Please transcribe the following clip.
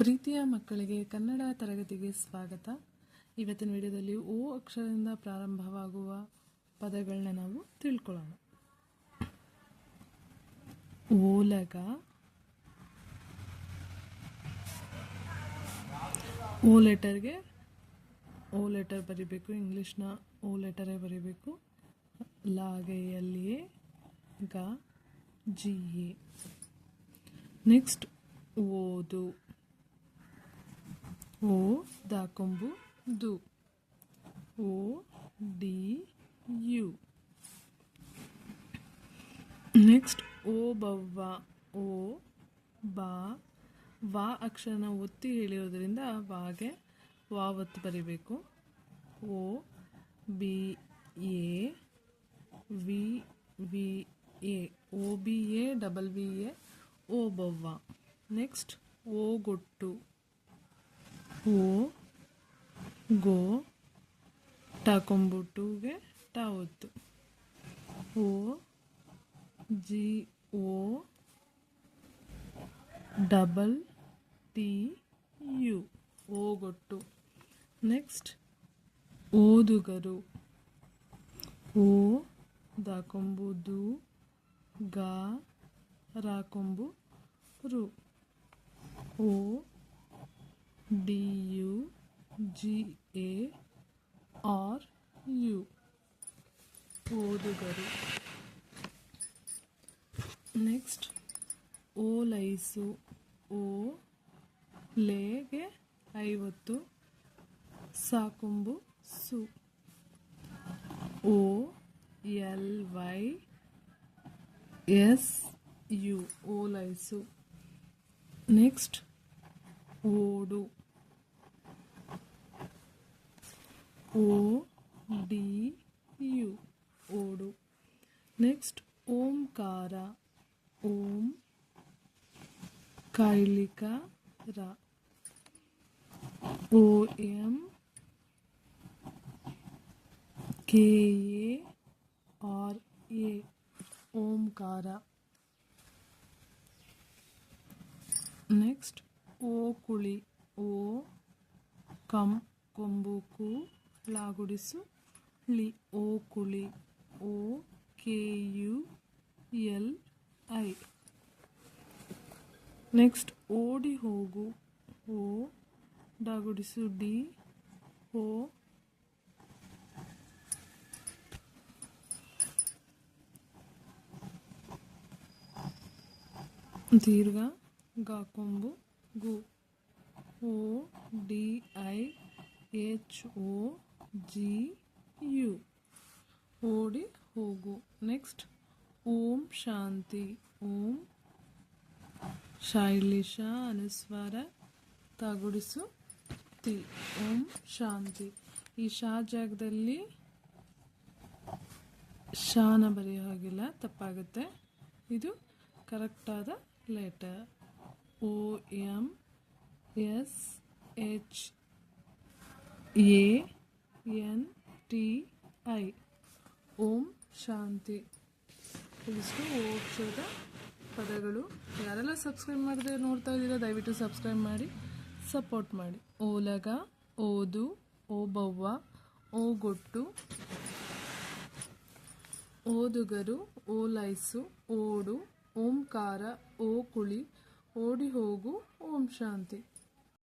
ಪ್ರೀತಿಯ ಮಕ್ಕಳಿಗೆ ಕನ್ನಡ ತರಗತಿಗೆ ಸ್ವಾಗತ. ಇವತ್ತಿನ ವಿಡಿಯೋದಲ್ಲಿ ಓ ಅಕ್ಷರದಿಂದ ಪ್ರಾರಂಭವಾಗುವ ಪದಗಳನ್ನ ನಾವು ತಿಳ್ಕೊಳ್ಳೋಣ. ಓಲಗ, ಓ ಲೆಟರ್ಗೆ, ಓ ಲೆಟರ್ ಬರಿಬೇಕು, ಇಂಗ್ಲೀಷ್ನ ಓ ಲೆಟರೇ ಬರಿಬೇಕು. ಲಾಗೆಯಲ್ಲಿ ಗ, ಜಿ, ಎ. ನೆಕ್ಸ್ಟ್ ಓದು. ಓ ದಾಕೊಂಬು ದು. O D, U. ನೆಕ್ಸ್ಟ್, ಓ ಬವ್ವ ಓ, ಬಾ, ವಾ ಅಕ್ಷರನ ಒತ್ತಿ ಹೇಳಿರೋದ್ರಿಂದ ವಾಗೆ ವಾ ಒತ್ತು ಬರಿಬೇಕು. O, B, A, V V, A. O, B, A, double V A, ಓ ಬವ್ವ ನೆಕ್ಸ್ಟ್, ಓ, ಗೊಟ್ಟು. ಓ ಗೋ ಟಾಕೊಂಬುಟ್ಟುಗೆ ಟಾ ಒತ್ತು. O G, O, double, T, U, ಓಗೊಟ್ಟು. Next, ಓದುಗರು. ಓ ದಾಕೊಂಬುದು, ಗಾ, ರಾಕೊಂಬು, ರು. O D U G A R U ಓದುಗರು. ನೆಕ್ಸ್ಟ್ ಓಲೈಸು. ಓ ಲೇಗೆ ಐವತ್ತು. ಸಾಕುಂಬು ಸು. O L Y S U. ಓಲೈಸು. Next ಓಡು ಓ ಡಿ ಯು ಓಡು ನೆಕ್ಸ್ಟ್ ಓಂಕಾರ ಓಂ ಕೈಲಿಕ ರ O M K A R A Omkara next ಓ ಕುಳಿ ಓ ಕಂ ಕೊಂಬುಕು ಲಾಗುಡಿಸು ಳಿ ಓ ಕುಳಿ O K U L I next ಓಡಿ ಹೋಗು ಓ ಡಾಗುಡಿಸು ಡಿ ಓ ದೀರ್ಘ ಗಾಕೊಂಬು ಗು. O, D, I, H, O, G, U. ಓಡಿ ಹೋಗು. ನೆಕ್ಸ್ಟ್, ಓಂ ಶಾಂತಿ. ಓಂ ಶೈಲಿಶ ಅನುಸ್ವಾರ ತಾಗುಡಿಸು ತಿ ಓಂ ಶಾಂತಿ. ಈ ಶಾ ಜಾಗದಲ್ಲಿ ಶಾನ ಬರೆಯೋ ಹಾಗಿಲ್ಲ ತಪ್ಪಾಗುತ್ತೆ. ಇದು ಕರೆಕ್ಟಾದ letter. O M S H A N T I ಓಂ ಶಾಂತಿ. ಇದಿಷ್ಟು ಓಕ್ಷದ ಪದಗಳು. ಯಾರೆಲ್ಲ ಸಬ್ಸ್ಕ್ರೈಬ್ ಮಾಡದೆ ನೋಡ್ತಾ ಇದ್ದೀರಾ, ದಯವಿಟ್ಟು ಸಬ್ಸ್ಕ್ರೈಬ್ ಮಾಡಿ ಸಪೋರ್ಟ್ ಮಾಡಿ. ಓಲಗ, ಓದು, ಓಬವ್ವ, ಓಗೊಟ್ಟು, ಓದುಗರು, ಓಲೈಸು, ಓಡು, ಓಂಕಾರ ಓ ಕುಳಿ ಓಡಿ ಹೋಗು. ಓಂ ಶಾಂತಿ.